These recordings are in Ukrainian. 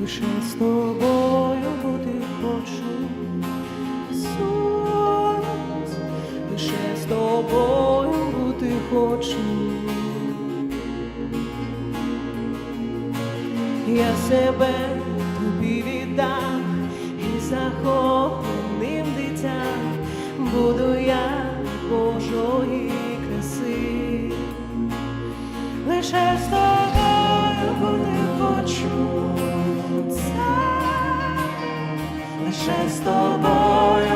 лише з тобою бути хочу, Ісус, лише з тобою бути хочу. Я себе тобі віддам і захопленим дитям буду я Божої краси, лише з тобою буде. інше з тобою.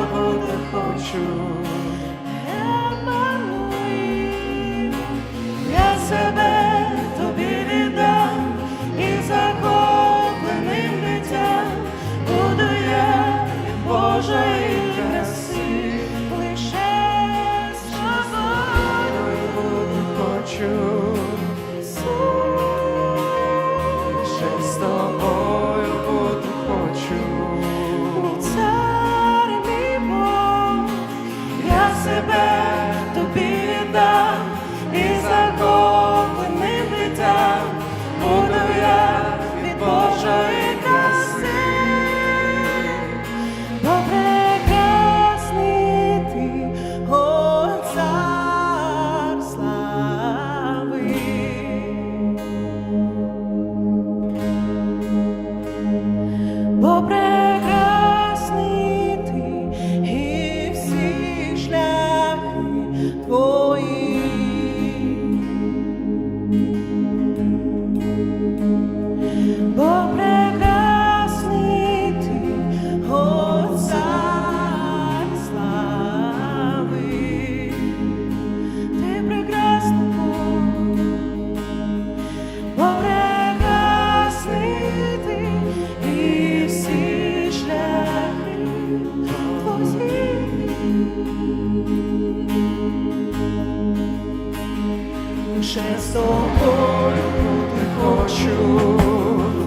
Лише з тобою бути хочу,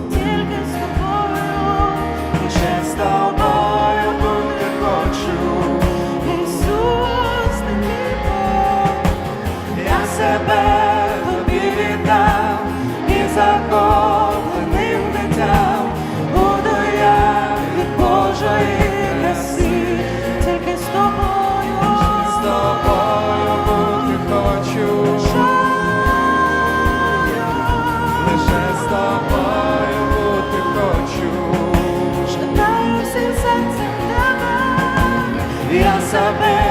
тільки з тобою, лише з тобою бути хочу, Ісус, ти мій я себе тобі віддам і закон. Amen.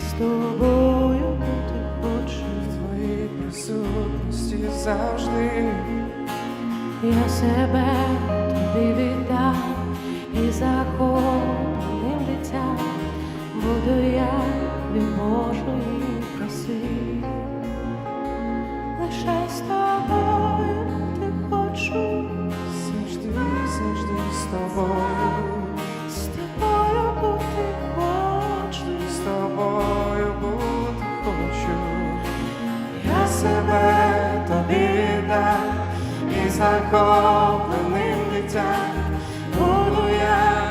з тобою бути хочу в твоїй присутності завжди. Я себе тобі віддам і захопленим дитям буду я і можу її просити. Лишай з тобою. захопленим дитям буду я.